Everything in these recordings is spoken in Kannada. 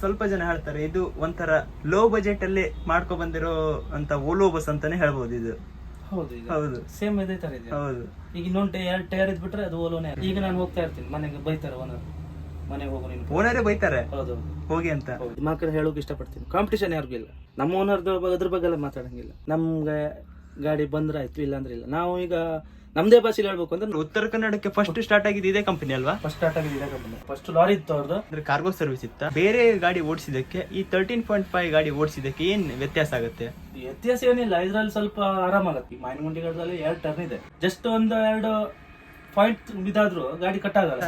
ಸ್ವಲ್ಪ ಜನ ಹೇಳ್ತಾರೆ ಇದು ಒಂಥರ ಲೋ ಬಜೆಟ್ ಅಲ್ಲಿ ಮಾಡ್ಕೊ ಬಂದಿರೋ ಅಂತ ಓಲೋ ಬಸ್ ಅಂತಾನೆ ಹೇಳ್ಬೋದು ಇದು. ಹೌದು ಈಗ ಹೌದು. ಸೇಮ್ ಇದೇ ತರ ಇದೆ. ಹೌದು. ಈಗ ಇನ್ನೊಂದು ಎರಡು ಟೈರ್ ಇದ್ಬಿಟ್ರೆ ಅದು ಓಲೋನೇ ಈಗ ನಾನು ಹೋಗ್ತಾ ಇರ್ತೀನಿ ಮನೆಗೆ ಬೈತಾರೆ ಓನರ್ ಮನೆಗೆ ಹೋಗು ನೀನು. ಓನರೇ ಬೈತಾರೆ? ಹೌದು. ಹೋಗಿ ಅಂತ. ಹೌದು. ಮಾತ್ರ ಹೇಳೋಕೆ ಇಷ್ಟಪಡ್ತೀನಿ. ಕಾಂಪಿಟೇಷನ್ ಯಾರಿಗೂ ಇಲ್ಲ. ನಮ್ಮ ಓನರ್ದು ಅದ್ರ ಬಗ್ಗೆ ಎಲ್ಲ ಮಾತಾಡಂಗಿಲ್ಲ. ನಮ್ಗೆ ಗಾಡಿ ಬಂದ್ರೆ ಆಯ್ತು ಇಲ್ಲ ಅಂದ್ರೆ ಇಲ್ಲ. ನಾವು ಈಗ ನಮ್ದೇ ಭಾಷೆಲಿ ಹೇಳ್ಬೇಕು ಅಂದ್ರೆ ಉತ್ತರ ಕನ್ನಡಕ್ಕೆ ಫಸ್ಟ್ ಸ್ಟಾರ್ಟ್ ಆಗಿದ್ದು ಇದೇ ಕಂಪನಿ ಅಲ್ವಾ? ಫಸ್ಟ್ ಸ್ಟಾರ್ಟ್ ಆಗಿದೆ ಇದೇ ಕಂಪನಿ ಫಸ್ಟ್ ಲಾರಿ ಇತ್ತು ಅವ್ರದ್ದು ಅಂದ್ರೆ ಕಾರ್ಗೋ ಸರ್ವಿಸ್ ಇತ್ತ? ಬೇರೆ ಗಾಡಿ ಓಡಿಸಿದಕ್ಕೆ ಈ ತರ್ಟೀನ್ ಪಾಯಿಂಟ್ ಫೈವ್ ಗಾಡಿ ಓಡಿಸಿದಕ್ಕೆ ಏನ್ ವ್ಯತ್ಯಾಸ ಆಗುತ್ತೆ? ವ್ಯತ್ಯಾಸ ಏನಿಲ್ಲ ಇದ್ರಲ್ಲಿ ಸ್ವಲ್ಪ ಆರಾಮಾಗತ್ತೆ ಈ ಮಾಯನಗುಂಡಿ ಗಾಡದಲ್ಲಿ ಎರಡು ಟರ್ನ್ ಇದೆ. ಜಸ್ಟ್ ಒಂದು ಎರಡು ಪಾಯಿಂಟ್ ಇದಾದ್ರು ಗಾಡಿ ಕಟ್ ಆಗಲ್ಲ.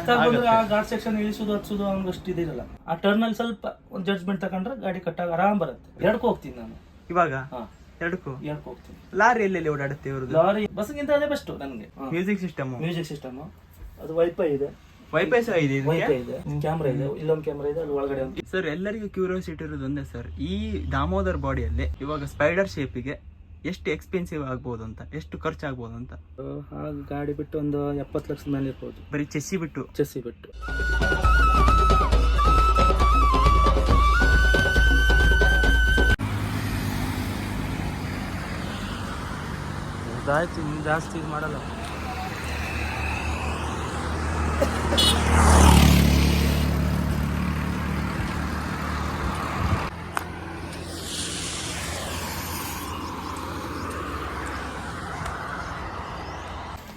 ಆ ಗಾಡ್ ಸೆಕ್ಷನ್ ಇಳಿಸುದು ಹಚ್ಚುದು ಅವ್ನಿಗೆ ಅಷ್ಟು ಇದಿರಲ್ಲ ಆ ಟರ್ನಲ್ಲಿ ಸ್ವಲ್ಪ ಒಂದು ಜಡ್ಜ್ಮೆಂಟ್ ತಗೊಂಡ್ರೆ ಗಾಡಿ ಕಟ್ ಆಗ ಆರಾಮ್ ಬರುತ್ತೆ. ಎರಡಕ್ಕೂ ಹೋಗ್ತೀನಿ ನಾನು. ಇವಾಗ? ಎರಡಕ್ಕೂ? ಹೋಗ್ತೀನಿ. ಲಾರಿ ಎಲ್ಲೆಲ್ಲಿ ಓಡಾಡುತ್ತೆ ಇವ್ರದ್ದು? ಲಾರಿ ಬಸ್ಗಿಂತ ಅದೇ ಬೆಸ್ಟ್ ನನಗೆ ಮ್ಯೂಸಿಕ್ ಸಿಸ್ಟಮ್ ಮ್ಯೂಸಿಕ್ ಸಿಸ್ಟಮ್ ಅದು ವೈಫೈ ಇದೆ. ವೈಫೈ ಸಹ ಇದೆ ವೈಫೈ ಇದೆ. ಕ್ಯಾಮ್ರಾ ಇದೆ. ಇಲ್ಲೊಂದು ಕ್ಯಾಮ್ರಾ ಇದೆ ಅಲ್ಲಿ ಒಳಗಡೆ ಒಂದು ಸರ್ ಎಲ್ಲರಿಗೂ ಕ್ಯೂರಿಯಾಸಿಟಿ ಇರೋದು ಒಂದೇ ಸರ್ ಈ ದಾಮೋದರ್ ಬಾಡಿಯಲ್ಲಿ ಇವಾಗ ಸ್ಪೈಡರ್ ಶೇಪಿಗೆ ಎಷ್ಟು ಎಕ್ಸ್ಪೆನ್ಸಿವ್ ಆಗ್ಬೋದು ಅಂತ ಎಷ್ಟು ಖರ್ಚು ಆಗ್ಬೋದು ಅಂತ? ಆ ಗಾಡಿ ಬಿಟ್ಟು ಒಂದು ಎಪ್ಪತ್ತು ಲಕ್ಷದ ಮೇಲೆ ಇರ್ಬೋದು. ಬರೀ ಚೆಸ್ಸಿ ಬಿಟ್ಟು? ಚೆಸ್ಸಿ ಬಿಟ್ಟು. ಆಯ್ತು ಇನ್ನು ಜಾಸ್ತಿ ಇದು ಮಾಡಲ್ಲ.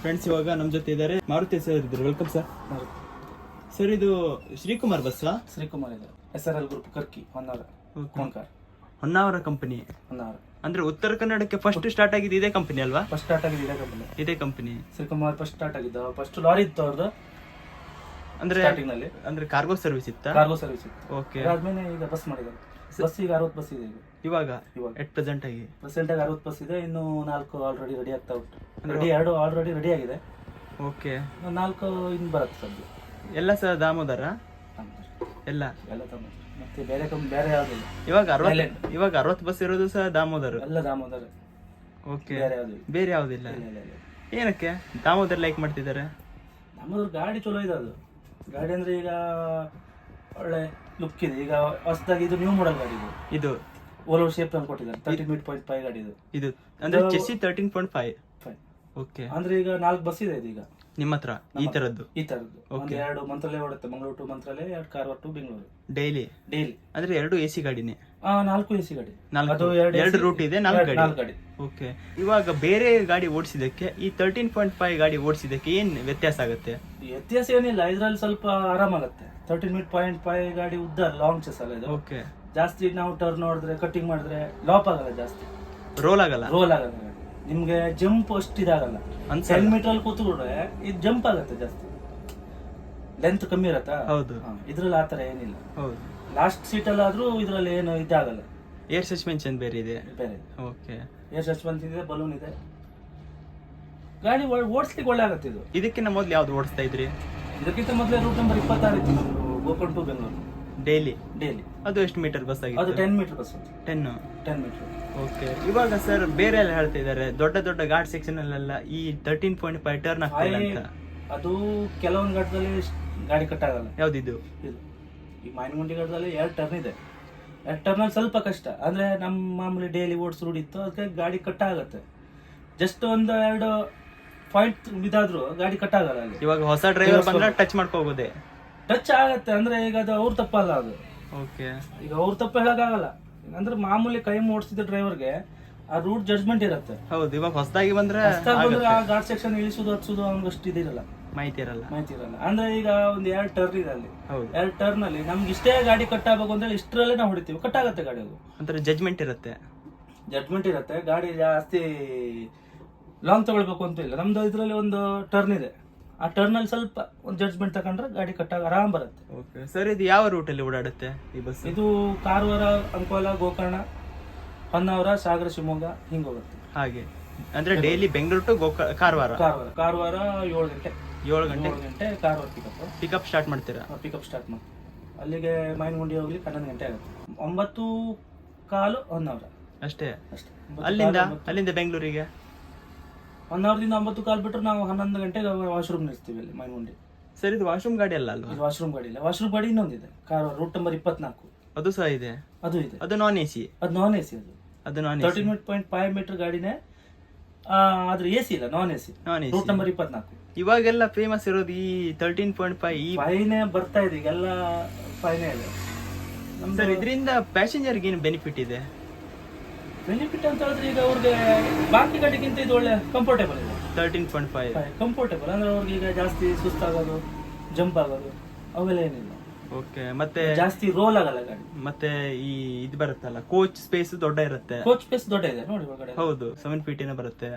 ಫ್ರೆಂಡ್ಸ್ ಇವಾಗ ನಮ್ಮ ಜೊತೆ ಇದ್ದಾರೆ. ಮಾರುತಿ ಸರ್ ಇದ್ರು. Welcome sir. ಸರ್ ಇದು ಶ್ರೀಕುಮಾರ್ ಬಸ್ ಶ್ರೀಕುಮಾರ್ ಇದೆ. S R L group Karki Honnavar Honnavar company Honnavar ಅಂದ್ರೆ ಉತ್ತರ ಕನ್ನಡಕ್ಕೆ ಫಸ್ಟ್ ಸ್ಟಾರ್ಟ್ ಆಗಿದ್ದು ಇದೇ ಕಂಪನಿ ಅಲ್ವಾ? ಫಸ್ಟ್ ಸ್ಟಾರ್ಟ್ ಆಗಿದೆ ಇದೇ ಕಂಪನಿ ಇದೇ ಕಂಪನಿ ಶ್ರೀಕುಮಾರ್ ಫಸ್ಟ್ ಸ್ಟಾರ್ಟ್ ಆಗಿದ್ದು ಫಸ್ಟ್ ಲಾರಿ ಇತ್ತು ಅವ್ರದ್ದು ಅಂದ್ರೆ ಸ್ಟಾರ್ಟಿಂಗ್ನಲ್ಲಿ ಅಂದ್ರೆ ಕಾರ್ಗೋ ಸರ್ವಿಸ್ ಇತ್ತ? ಕಾರ್ಗೋ ಸರ್ವಿಸ್ ಇತ್ತು. ಓಕೆ ಅದಾದ್ಮೇಲೆ ಈಗ ಬಸ್ ಮಾಡಿದ್ದಾರೆ. ಬಸ್ ಈಗ ಅರವತ್ತು ಬಸ್ ಇದೆ ಈಗ. ಇವಾಗ? ಇವಾಗ. ಎಟ್ ಪ್ರೆಸೆಂಟ್ ಆಗಿ? ಪ್ರೆಸೆಂಟ್ ಆಗಿ ಅರವತ್ತು ಬಸ್ ಇದೆ ಇನ್ನು ನಾಲ್ಕು ಆಲ್ರೆಡಿ ರೆಡಿ ಆಗ್ತಾ ಉಂಟು. ರೆಡಿ ಎರಡು ಆಲ್ರೆಡಿ ರೆಡಿ ಆಗಿದೆ. ಓಕೆ ನಾಲ್ಕು ಇನ್ನು ಬರುತ್ತೆ ಸದ್ಯ. ಎಲ್ಲ ಸರ್ ದಾಮೋದರ? ಎಲ್ಲ? ಎಲ್ಲ ತಮ್ಮ ಮತ್ತೆ ಬೇರೆ ಕಮ್ ಬೇರೆ ಯಾವುದಿಲ್ಲ. ಇವಾಗ ಅರವತ್ತು ಇವಾಗ ಅರವತ್ತು ಬಸ್ ಇರೋದು ಸಹ ದಾಮೋದರ್ ಎಲ್ಲ ದಾಮೋದರ. ಓಕೆ ಬೇರೆ ಯಾವುದಿಲ್ಲ ಬೇರೆ ಯಾವ್ದಿಲ್ಲ ಇಲ್ಲ? ಏನಕ್ಕೆ? ದಾಮೋದರ್ ಲೈಕ್ ಮಾಡ್ತಿದ್ದಾರೆ? ದಾಮೋದರ್ ಗಾಡಿ ಚಲೋ ಇದೆ ಅದು. ಗಾಡಿ ಅಂದ್ರೆ ಈಗ ಒಳ್ಳೆ ಲುಕ್ ಇದೆ. ಈಗ ಹೊಸದಾಗಿ ಇದು ನ್ಯೂ ಮಾಡಲ್ ಗಾಡಿ ಇದು. ಇದು. ಓಲೋ ಶೇಪ್ ತಂದು ಕೊಟ್ಟಿದ್ದಾರೆ. ತರ್ಟೀನ್ ಮೀಟ್ ಪಾಯಿಂಟ್ ಫೈವ್ ಗಾಡಿ ಇದು. ಇದು. ಅಂದ್ರೆ chassis thirteen point five five okay ಅಂದ್ರೆ ಈಗ ನಾಲ್ಕು ಬಸ್ ಇದೆ ಇದು ಈಗ ನಿಮ್ಮ ಹತ್ರ ಈ ತರದ್ದು? ಈ ತರದ್ದು. ಒಂದು ಎರಡು ಮಂತ್ರಾಲಯ ಓಡುತ್ತೆ. ಮಂಗಳೂರು ಟು ಮಂತ್ರಾಲಯ ಎರಡು Karwar to Bengaluru. Daily? Daily. ಅಂದ್ರೆ ಎರಡು ಎ ಸಿ ಗಾಡಿನೇ? ಆ ನಾಲ್ಕು ಎ ಸಿ ಗಾಡಿ. ನಾಲ್ಕು. ಅದು ಎರಡು ಎರಡು AC, ರೂಟ್ ಇದೆ ನಾಲ್ಕು ಎರಡು- ಗಾಡಿ. ನಾಲ್ಕು ಗಾಡಿ. ಓಕೆ ಇವಾಗ ಬೇರೆ ಗಾಡಿ ಓಡಿಸಿದಕ್ಕೆ ಈ ತರ್ಟೀನ್ ಪಾಯಿಂಟ್ ಫೈವ್ ಗಾಡಿ ಓಡಿಸಿದಕ್ಕೆ ಏನ್ ವ್ಯತ್ಯಾಸ ಆಗುತ್ತೆ? ವ್ಯತ್ಯಾಸ ಏನಿಲ್ಲ. ಇದ್ರಲ್ಲಿ ಸ್ವಲ್ಪ ಆರಾಮಾಗುತ್ತೆ ತರ್ಟೀನ್ ಮಿನಿಟ್ ಪಾಯಿಂಟ್ ಫೈವ್ ಗಾಡಿ ಉದ್ದ ಲಾಂಗ್ ಚೆಸ್ ಅಲ್ಲ ಇದು. ಓಕೆ ಜಾಸ್ತಿ ನಾವು ಟರ್ನ್ ನೋಡಿದ್ರೆ ಕಟಿಂಗ್ ಮಾಡಿದ್ರೆ ಲಾಪ್ ಆಗಲ್ಲ ಜಾಸ್ತಿ. ರೋಲ್ ಆಗಲ್ಲ? ರೋಲ್ ಆಗಲ್ಲ ಗಾಡಿ. ನಿಮ್ಗೆ ಜಂಪ್ ಅಷ್ಟು ಇದಾಗಲ್ಲ. ಅನ್ಸಲ್ಲ. ಟೆನ್ ಮೀಟರ್ ಅಲ್ಲಿ ಕೂತ್ಕೊಂಡ್ರೆ ಇದು ಜಂಪ್ ಆಗುತ್ತೆ ಜಾಸ್ತಿ. ಲೆಂತ್ ಕಮ್ಮಿ ಇರತ್ತಾ? ಹೌದು. ಹಾ, ಇದ್ರಲ್ಲಿ ಆತರ ಏನಿಲ್ಲ. ಹೌದು. ಲಾಸ್ಟ್ ಸೀಟ್ ಅಲ್ಲಾದ್ರೂ ಇದ್ರಲ್ಲಿ ಏನು ಇದಾಗಲ್ಲ ಏರ್ ಸಸ್ಪೆನ್ಷನ್ ಬೇರೆ ಇದೆ. ಬೇರೆ ಓಕೆ ಏರ್ ಸಸ್ಪೆನ್ಸ್ ಇದೆ ಬಲೂನ್ ಇದೆ. ಗಾಡಿ ಓಡಿಸ್ಲಿಕ್ಕೆ ಒಳ್ಳೆ ಆಗತ್ತೆ ಇದು. ಇದಕ್ಕಿಂತ ಮೊದ್ಲು ಯಾವ್ದು ಓಡಿಸ್ತಾ ಇದ್ರಿ? ಇದಕ್ಕಿಂತ ಮೊದಲೇ ರೂಟ್ ನಂಬರ್ ಇಪ್ಪತ್ತಾರು ಇತ್ತು Gokarna to Bengaluru daily daily ಅದು ಎಷ್ಟು ಮೀಟರ್ ಬಸ್ ಅದು ಆಗಿತ್ತು ten metre bus ten ten metre okay ಇವಾಗ ಸರ್ ಬೇರೆ ಎಲ್ಲ ಹೇಳ್ತಾ ಇದ್ದಾರೆ. ದೊಡ್ಡ ದೊಡ್ಡ ಘಾಟ್ ಸೆಕ್ಷನ್ ಅಲ್ಲೆಲ್ಲ ಈ ತರ್ಟೀನ್ ಪಾಯಿಂಟ್ ಫೈವ್ ಟರ್ನ್ ಆಗ್ತಿಲ್ಲ ಅಂತ. ಅದು ಕೆಲವೊಂದು ಘಟ್ಟದಲ್ಲಿ ಗಾಡಿ ಕಟ್ ಆಗಲ್ಲ. ಯಾವ್ದಿದು ಇದು? ಈ ಮಾಯನಗುಂಡಿ ಘಟ್ಟದಲ್ಲಿ ಎರಡು ಟರ್ನ್ ಇದೆ. ಎರಡು ಟರ್ನಲ್ಲಿ ಸ್ವಲ್ಪ ಕಷ್ಟ. ಅಂದ್ರೆ ನಮ್ಮ ಮಾಮೂಲಿ ಡೈಲಿ ಓಡಿಸ್ ರೂಢಿ ಇತ್ತು. ಅದಕ್ಕೆ ಗಾಡಿ ಕಟ್ ಆಗುತ್ತೆ. ಜಸ್ಟ್ ಒಂದು ಎರಡು ಪಾಯಿಂಟ್ ಬಿದ್ದಾದ್ರು ಗಾಡಿ ಕಟ್ ಆಗಲ್ಲ ಅಲ್ಲಿ. ಇವಾಗ ಹೊಸ ಡ್ರೈವರ್ ಬಂದ್ರೆ ಟಚ್ ಮಾಡ್ಕೋಬೋದೆ? ಟಚ್ ಆಗತ್ತೆ ಅಂದ್ರೆ ಈಗ ಅದು ಅವ್ರ ತಪ್ಪಲ್ಲ ಅದು. ಓಕೆ ಈಗ ಅವ್ರ ತಪ್ಪು ಹೇಳಕ್ಕಾಗಲ್ಲ. ಅಂದ್ರೆ ಮಾಮೂಲಿ ಕೈ ಮೂಡಿಸಿದ ಡ್ರೈವರ್ಗೆ ಆ ರೂಟ್ ಜಡ್ಜ್ಮೆಂಟ್ ಇರುತ್ತೆ. ಹೌದು ಇವಾಗ ಹೊಸದಾಗಿ ಬಂದ್ರೆ ಆ ಘಾಟ್ ಸೆಕ್ಷನ್ ಇಳಿಸೋದು ಹತ್ಸೋದು ಅವ್ನಿಗೆ ಅಷ್ಟು ಇದಿರಲ್ಲ. ಮಾಹಿತಿ ಇರಲ್ಲ. ಮಾಹಿತಿ ಇರಲ್ಲ. ಅಂದ್ರೆ ಈಗ ಒಂದ್ ಎರಡು ಟರ್ನ್ ಇದೆ ಅಲ್ಲಿ. ಹೌದು. ಎರಡು ಟರ್ನ್ ಅಲ್ಲಿ ನಮ್ಗೆ ಇಷ್ಟೇ ಗಾಡಿ ಕಟ್ ಆಗ್ಬೇಕು ಅಂದ್ರೆ ಇಷ್ಟರಲ್ಲೇ ನಾವು ಹೊಡಿತೀವಿ. ಕಟ್ ಆಗತ್ತೆ ಗಾಡಿ ಅದು. ಜಡ್ಜ್ಮೆಂಟ್ ಇರುತ್ತೆ. ಜಡ್ಜ್ಮೆಂಟ್ ಇರುತ್ತೆ. ಗಾಡಿ ಜಾಸ್ತಿ ಲಾಂಗ್ ತಗೊಳ್ಬೇಕು ಅಂತ ಇಲ್ಲ. ನಮ್ದು ಇದ್ರಲ್ಲಿ ಒಂದು ಟರ್ನ್ ಇದೆ. ಆ ಟರ್ನ್ ಅಲ್ಲಿ ಸ್ವಲ್ಪ ಒಂದು ಜಡ್ಜ್ಮೆಂಟ್ ತಗೊಂಡ್ರೆ ಗಾಡಿ ಕಟ್ಟಾಗ ಆರಾಮ್ ಬರುತ್ತೆ. ಓಕೆ ಸರ್ ಇದು ಯಾವ ರೂಟ್ ಅಲ್ಲಿ ಓಡಾಡುತ್ತೆ ಈ ಬಸ್ ಇದು ಕಾರವಾರ ಅಂಕೋಲ ಗೋಕರ್ಣ ಹೊನ್ನಾವರ ಸಾಗರ ಶಿವಮೊಗ್ಗ ಹಿಂಗ್ ಹೋಗುತ್ತೆ. ಹಾಗೆ. ಅಂದ್ರೆ ಡೈಲಿ ಬೆಂಗಳೂರು ಟು ಗೋಕ ಕಾರವಾರ? ಕಾರವಾರ. ಕಾರವಾರ ಏಳು ಗಂಟೆ. ಏಳು ಗಂಟೆ? ಏಳು ಗಂಟೆ ಕಾರವಾರ ಪಿಕಪ್ ಪಿಕಪ್ ಸ್ಟಾರ್ಟ್ ಮಾಡ್ತೀರಾ? ಪಿಕಪ್ ಸ್ಟಾರ್ಟ್ ಮಾಡ್ತೀವಿ. ಅಲ್ಲಿಗೆ ಮೈನಗುಂಡಿ ಹೋಗ್ಲಿಕ್ಕೆ ಹನ್ನೊಂದು ಗಂಟೆ ಆಗುತ್ತೆ. ಒಂಬತ್ತು ಕಾಲು ಹೊನ್ನಾವರ. ಅಷ್ಟೇ? ಅಷ್ಟೇ. ಅಲ್ಲಿಂದ? ಅಲ್ಲಿಂದ ಬೆಂಗಳೂರಿಗೆ? ಒನ್ ಅವರ್ದಿಂದ ಒಂಬತ್ತು ಕಾಲ್ ಬಿಟ್ಟರೆ ನಾವು ಹನ್ನೊಂದು ಗಂಟೆಗೆ ವಾಶ್ರೂಮ್ ನಿಲ್ಸ್ತೀವಿ ಅಲ್ಲಿ ಮೈನ್ಮುಂಡಿ ಸರ್ ಇದು ವಾಶ್ರೂಮ್ ಗಾಡಿ ಅಲ್ಲ ಅಲ್ಲ ಇದು ವಾಶ್ರೂಮ್ ಗಾಡಿ ಇಲ್ಲ. ವಾಶ್ರೂಮ್ ಗಾಡಿ ಇನ್ನೊಂದಿದೆ ಕಾರ್ ರೂಟ್ ನಂಬರ್ ಇಪ್ಪತ್ನಾಲ್ಕು. ಅದು ಸಹ ಇದೆ? ಅದು ಇದೆ. ಅದು ನಾನ್ ಎ ಸಿ ಅದು ನಾನ್ ಎ ಸಿ ಅದು ಅದು non thirty point five metre ಗಾಡಿನೇ ಆ, ಆದ್ರೆ ಎ ಸಿ ಇಲ್ಲ non A C non A route number ಇಪ್ಪತ್ನಾಲ್ಕು. ಇವಾಗೆಲ್ಲ ಫೇಮಸ್ ಇರೋದು ಈ ತರ್ಟೀನ್ ಪಾಯಿಂಟ್ ಫೈವ್ ಈ ಫೈನೇ ಬರ್ತಾ ಇದೆ ಈಗೆಲ್ಲ ಫೈನೇ ಇದೆ ಸರ್ ಇದರಿಂದ ಪ್ಯಾಸೆಂಜರ್ಗೆ ಏನು ಬೆನಿಫಿಟ್ ಇದೆ? ಬೆನಿಫಿಟ್ ಅಂತ ಹೇಳಿದ್ರೆ ಈಗ ಅವ್ರಿಗೆ ಬಾಕಿ ಕಟ್ಟಿಗಿಂತ ಇದು ಒಳ್ಳೆ ಕಂಫರ್ಟೇಬಲ್ ಇದೆ. ತರ್ಟೀನ್ ಪಾಯಿಂಟ್ ಫೈವ್ ಕಂಫರ್ಟೇಬಲ್ ಅಂದ್ರೆ ಅವ್ರಿಗೆ ಈಗ ಜಾಸ್ತಿ ಸುಸ್ತಾಗೋದು ಜಂಪ್ ಆಗೋದು ಅವೆಲ್ಲ ಏನಿಲ್ಲ. ಓಕೆ ಮತ್ತೆ ಜಾಸ್ತಿ ರೋಲ್ ಆಗಲ್ಲ ಗಾಡಿ. ಮತ್ತೆ ಈ ಇದು ಬರುತ್ತಲ್ಲ ಕೋಚ್ ಸ್ಪೇಸ್ ದೊಡ್ಡ ಇರುತ್ತೆ. ಕೋಚ್ ಸ್ಪೇಸ್ ದೊಡ್ಡ ಇದೆ ನೋಡಿ ಒಳಗಡೆ. ಹೌದು ಸೆವೆನ್ ಫೀಟ್ ಏನೋ ಬರುತ್ತೆ.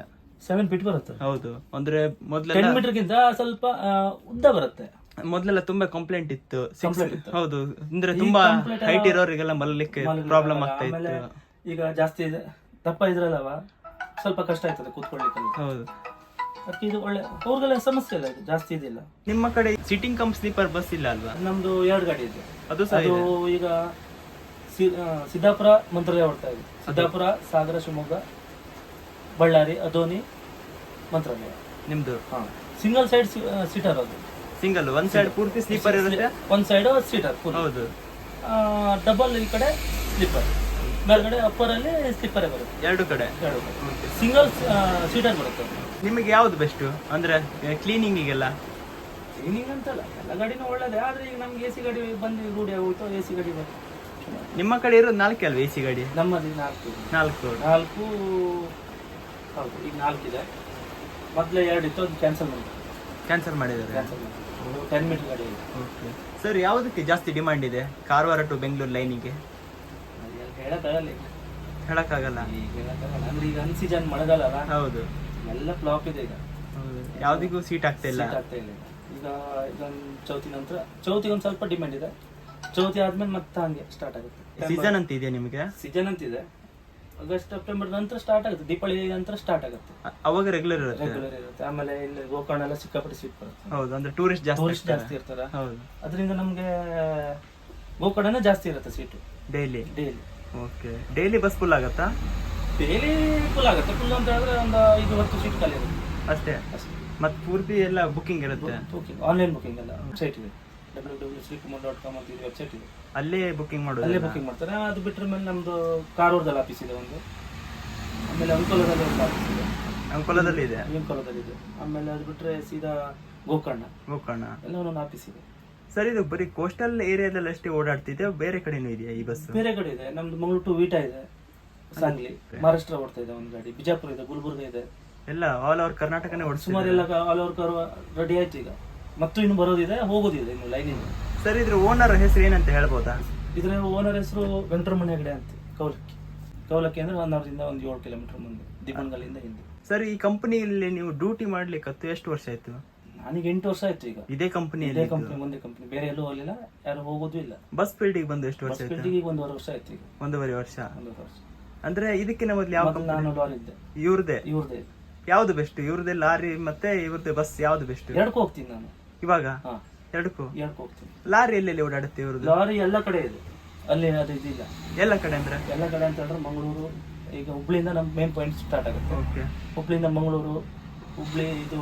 ಸೆವೆನ್ ಫೀಟ್ ಬರುತ್ತೆ. ಹೌದು ಅಂದ್ರೆ ಮೊದ್ಲೆಲ್ಲ ಟೆನ್ ಮೀಟರ್ ಗಿಂತ ಸ್ವಲ್ಪ ಉದ್ದ ಬರುತ್ತೆ. ಮೊದ್ಲೆಲ್ಲ ತುಂಬಾ ಕಂಪ್ಲೇಂಟ್ ಇತ್ತು. ಹೌದು ಅಂದ್ರೆ ತುಂಬಾ ಹೈಟ್ ಇರೋರಿಗೆಲ್ಲ ಮಲಗಲಿಕ್ಕೆ ಪ್ರಾಬ್ಲಮ್. ಆಗ್ತಾ ಇತ್ತು. ಈಗ ಜಾಸ್ತಿ ಇದೆ. ದಪ್ಪ ಇದ್ರಲ್ಲವ ಸ್ವಲ್ಪ ಕಷ್ಟ ಆಯ್ತದೆ ಕೂತ್ಕೊಳ್ಳಿಕ್ಕೆ ಹೌದು. ಅದಕ್ಕೆ ಇದು ಒಳ್ಳೆ ಅವ್ರಿಗೆಲ್ಲ ಸಮಸ್ಯೆ ಇಲ್ಲ ಇದು ಜಾಸ್ತಿ ಇದಿಲ್ಲ ನಿಮ್ಮ ಕಡೆ ಸಿಟಿಂಗ್ ಕಮ್ ಸ್ಲೀಪರ್ ಬಸ್ ಇಲ್ಲ ಅಲ್ವಾ? ನಮ್ದು ಎರಡು ಗಾಡಿ ಇದೆ. ಅದು ಸಹ ಅದು ಈಗ ಸಿ- ಆ, ಸಿದ್ದಾಪುರ ಮಂತ್ರಾಲಯ ಹೊಡ್ತಾ ಇದೆ. ಸಿದ್ದಾಪುರ ಸಾಗರ ಶಿವಮೊಗ್ಗ ಬಳ್ಳಾರಿ ಅದೋನಿ ಮಂತ್ರಾಲಯ. ನಿಮ್ದು? ಹಾ. ಸಿಂಗಲ್ ಸೈಡ್ ಸೀಟರ್ ಅದು. ಸಿಂಗಲ್ ಒನ್ ಸೈಡ್ ಪೂರ್ತಿ ಸ್ಲೀಪರ್ ಇರುತ್ತೆ? ಒಂದ್ ಸೈಡ್ ಸೀಟರ್ ಹೌದು. ಡಬಲ್ ಈ ಕಡೆ ಸ್ಲಿಪ್ಪರ್ ಮೇಲ್ಗಡೆ ಅಪ್ಪರ್ ಅಲ್ಲಿ ಸ್ಲಿಪ್ಪರೇ ಬರುತ್ತೆ. ಎರಡು ಕಡೆ? ಎರಡು ಸಿಂಗಲ್ ಸೀಟರ್ ಬರುತ್ತೆ. ನಿಮಗೆ ಯಾವ್ದು ಬೆಸ್ಟ್ ಅಂದ್ರೆ ಕ್ಲೀನಿಂಗಿಗೆಲ್ಲ ಕ್ಲೀನಿಂಗ್ ಅಂತಲ್ಲ ಎಲ್ಲ ಗಾಡಿನೂ ಒಳ್ಳೇದೇ ಆದ್ರೆ ಈಗ ನಮ್ಗೆ ಎ ಸಿ ಗಾಡಿ ಬಂದು ರೂಢಿ ಆಗೋಯ್ತು ಎ ಸಿ ಗಾಡಿ ಬಂದು. ನಿಮ್ಮ ಕಡೆ ಇರೋದು ನಾಲ್ಕೇ ಅಲ್ವಾ ಎ ಸಿ ಗಾಡಿ? ನಮ್ಮದು ನಾಲ್ಕು. ನಾಲ್ಕು. ನಾಲ್ಕು ಹೌದು ಈಗ ನಾಲ್ಕು ಇದೆ. ಮೊದಲೇ ಎರಡು ಇತ್ತು ಅದು ಕ್ಯಾನ್ಸಲ್ ಮಾಡಿದ್ದಾರೆ ಕ್ಯಾನ್ಸಲ್ ಮಾಡಿದ್ದಾರೆ. ಕ್ಯಾನ್ಸಲ್ ಮಾಡಿ ಟೆನ್ ಮೀಟರ್ ಗಾಡಿ. ಇದೆ ಓಕೆ ಸರ್ ಯಾವುದಕ್ಕೆ ಜಾಸ್ತಿ ಡಿಮ್ಯಾಂಡ್ ಇದೆ? ಕಾರವಾರ ಟು ಬೆಂಗಳೂರು ಲೈನಿಗೆ ಹೇಳಕ್ಕಾಗಲ್ಲ ಈಗ. ಹೇಳಕ್ಕಾಗಲ್ಲ. ಈಗ ಹೇಳಕ್ಕಾಗಲ್ಲ. ಅಂದ್ರೆ ಈಗ ಅನ್ಸೀಜನ್ ಮಳೆಗಾಲ ಅಲ್ಲ ಹೌದು. ಎಲ್ಲ ಫ್ಲಾಪ್ ಇದೆ ಈಗ. ಯಾವ್ದಿಗೂ ಸೀಟ್ ಆಗ್ತಾ ಇಲ್ಲ. ಆಗ್ತಾ ಇಲ್ಲ ಈಗ. ಇದೊಂದು ಚೌತಿ ನಂತರ ಚೌತಿಗೆ ಒಂದು ಸ್ವಲ್ಪ ಡಿಮ್ಯಾಂಡ್ ಇದೆ. ಚೌತಿ ಆದ್ಮೇಲೆ ಮತ್ತೆ ಹಂಗೆ ಸ್ಟಾರ್ಟ್ ಆಗುತ್ತೆ. ಸೀಸನ್ ಅಂತ ಇದೆಯಾ ನಿಮಗೆ? ಸೀಸನ್ ಅಂತಿದೆ ಆಗಸ್ಟ್ ಸೆಪ್ಟೆಂಬರ್ ನಂತರ ಸ್ಟಾರ್ಟ್ ಆಗುತ್ತೆ. ದೀಪಾವಳಿ ನಂತರ ಸ್ಟಾರ್ಟ್ ಆಗುತ್ತೆ. ಅವಾಗ ರೆಗ್ಯುಲರ್ ಇರುತ್ತೆ. ರೆಗ್ಯುಲರ್ ಇರುತ್ತೆ. ಆಮೇಲೆ ಇಲ್ಲಿ ಗೋಕರ್ಣ ಎಲ್ಲ ಸಿಕ್ಕಾಪಟ್ಟೆ ಸೀಟ್ ಬರುತ್ತೆ. ಹೌದು ಅಂದ್ರೆ ಟೂರಿಸ್ಟ್ ಜಾಸ್ತಿ ಟೂರಿಸ್ಟ್ ಜಾಸ್ತಿ ಇರ್ತಾರೆ? ಹೌದು. ಅದರಿಂದ ನಮಗೆ ಗೋಕರ್ಣನೇ ಜಾಸ್ತಿ ಇರುತ್ತೆ seat daily daily okay daily bus full ಆಗತ್ತಾ? ಡೈಲಿ ಫುಲ್ ಆಗುತ್ತೆ. ಫುಲ್ ಅಂತ ಹೇಳಿದ್ರೆ ಒಂದು ಐದು ಹತ್ತು ಸೀಟ್ ಖಾಲಿ ಇರುತ್ತೆ. ಅಷ್ಟೇ? ಅಷ್ಟೇ. ಮತ್ ಪೂರ್ತಿ ಎಲ್ಲ ಬುಕಿಂಗ್ ಇರುತ್ತೆ? ಬುಕಿಂಗ್ ಆನ್ಲೈನ್ ಬುಕ್ಕಿಂಗ್ ಎಲ್ಲ. ವೆಬ್ಸೈಟ್ ಇದೆ. W W Srikumar dot com ಅಂತ ಇದು ವೆಬ್ಸೈಟ್ ಇದೆ. ಅಲ್ಲೇ ಬುಕಿಂಗ್ ಮಾಡೋದು ಅಲ್ಲೇ ಬುಕಿಂಗ್ ಮಾಡ್ತಾರೆ. ಅದು ಬಿಟ್ಟರೆ ಮೇಲೆ ನಮ್ಮದು ಕಾರವಾರದಲ್ಲಿ ಆಫೀಸ್ ಇದೆ ಒಂದು. ಆಮೇಲೆ ಅಂಕೋಲದಲ್ಲಿ ಒಂದು ಆಫೀಸ್ ಇದೆ. ಅಂಕೋಲದಲ್ಲಿ ಇದೆ? ಅಂಕೋಲದಲ್ಲಿ ಇದೆ. ಆಮೇಲೆ ಅದು ಬಿಟ್ಟರೆ ಸೀದಾ ಗೋಕರ್ಣ. ಗೋಕರ್ಣ. ಎಲ್ಲ ಒಂದೊಂದು ಆಫೀಸ್ ಇದೆ. ಸರ್ ಇದು ಬರೀ ಕೋಸ್ಟಲ್ ಏರಿಯಾದಲ್ಲಿ ಅಷ್ಟೇ ಓಡಾಡ್ತಿದೆ ಬೇರೆ ಕಡೆನೂ ಇದೆಯಾ ಈ ಬಸ್ ಬೇರೆ ಕಡೆ ಇದೆ. ನಮ್ದು ಮಂಗಳೂರು ಟು ವೀಟಾ ಇದೆ. ಸಾಂಗ್ಲಿ ಮಹಾರಾಷ್ಟ್ರ ಓಡ್ತಾ ಇದೆ ಒಂದು ಗಾಡಿ. ಬಿಜಾಪುರ ಇದೆ ಗುಲ್ಬರ್ಗ ಇದೆ. ಎಲ್ಲ ಆಲ್ ಓವರ್ ಕರ್ನಾಟಕನೇ ಓಡಿಸ್ ಸುಮಾರು ಎಲ್ಲ ಆಲ್ ಓವರ್ ಕರ್ ರೆಡಿ ಆಯ್ತು ಈಗ. ಮತ್ತು ಇನ್ನು ಬರೋದಿದೆ ಹೋಗೋದಿದೆ ಇನ್ನು ಲೈನ್ ಇದೆ. ಸರ್ ಇದ್ರ ಓನರ್ ಹೆಸರು ಏನಂತ ಹೇಳ್ಬೋದಾ? ಇದ್ರ ಓನರ್ ಹೆಸರು ವೆಂಕಟರಮಣ ಹೆಗಡೆ ಅಂತ ಕೌಲಕ್ಕಿ. ಕೌಲಕ್ಕಿ ಅಂದ್ರೆ ಹೊನ್ನಾವರದಿಂದ ಒಂದು ಏಳು ಕಿಲೋಮೀಟರ್ ಮುಂದೆ ದಿಬ್ಬಣಗಲ್ಲಿಂದ ಹಿಂದೆ. ಸರ್ ಈ ಕಂಪನಿಯಲ್ಲಿ ನೀವು ಡ್ಯೂಟಿ ಮಾಡ್ಲಿಕ್ಕೆ ಎಷ್ಟು ವರ್ಷ ಆಯ್ತು? ನನಗೆ ಎಂಟು ವರ್ಷ ಆಯ್ತು ಈಗ. ಇದೇ ಕಂಪನಿ ಇದೇ ಕಂಪನಿ ಒಂದೇ ಕಂಪನಿ ಬೇರೆ ಎಲ್ಲೂ ಹೋಗಲಿಲ್ಲ ಯಾರು ಹೋಗೋದು ಇಲ್ಲ. ಬಸ್ ಫೀಲ್ಡಿಗೆ ಬಂದು ಎಷ್ಟು ವರ್ಷ ಆಯ್ತು? ಫೀಲ್ಡಿಗೆ ಒಂದೂವರೆ ವರ್ಷ ಆಯ್ತು ಈಗ. ಒಂದೂವರೆ ವರ್ಷ. ಒಂದೂವರೆ ವರ್ಷ. ಅಂದ್ರೆ ಇದಕ್ಕಿಂತ ಮೊದಲು ಯಾವ ಮೊದಲು ನಾನು ಲಾರಿ ಇದ್ದೆ. ಇವ್ರದೇ? ಇವ್ರದೇ ಯಾವ್ದು ಬೆಸ್ಟ್ ಇವ್ರದೇ ಲಾರಿ ಮತ್ತೆ ಇವ್ರದೇ ಬಸ್ ಯಾವ್ದು ಬೆಸ್ಟ್ ಎರಡಕ್ಕೂ ಹೋಗ್ತೀನಿ ನಾನು. ಇವಾಗ? ಹಾ. ಎರಡಕ್ಕೂ? ಎರಡಕ್ಕೂ ಹೋಗ್ತೀನಿ. ಲಾರಿ ಎಲ್ಲೆಲ್ಲಿ ಓಡಾಡುತ್ತೆ ಇವ್ರದ್ದು ಲಾರಿ ಎಲ್ಲ ಕಡೆ ಇದೆ. ಅಲ್ಲಿ ಅದು ಇದಿಲ್ಲ. ಎಲ್ಲ ಕಡೆ ಅಂದ್ರೆ? ಎಲ್ಲ ಕಡೆ ಅಂತ ಹೇಳಿದ್ರೆ ಮಂಗಳೂರು ಈಗ ಹುಬ್ಳಿಯಿಂದ ನಮ್ಮ ಮೇನ್ ಪಾಯಿಂಟ್ ಸ್ಟಾರ್ಟ್ ಆಗುತ್ತೆ. ಓಕೆ ಹುಬ್ಳಿಯಿಂದ ಮಂಗಳೂರು ಹುಬ್ಳಿ ಇದು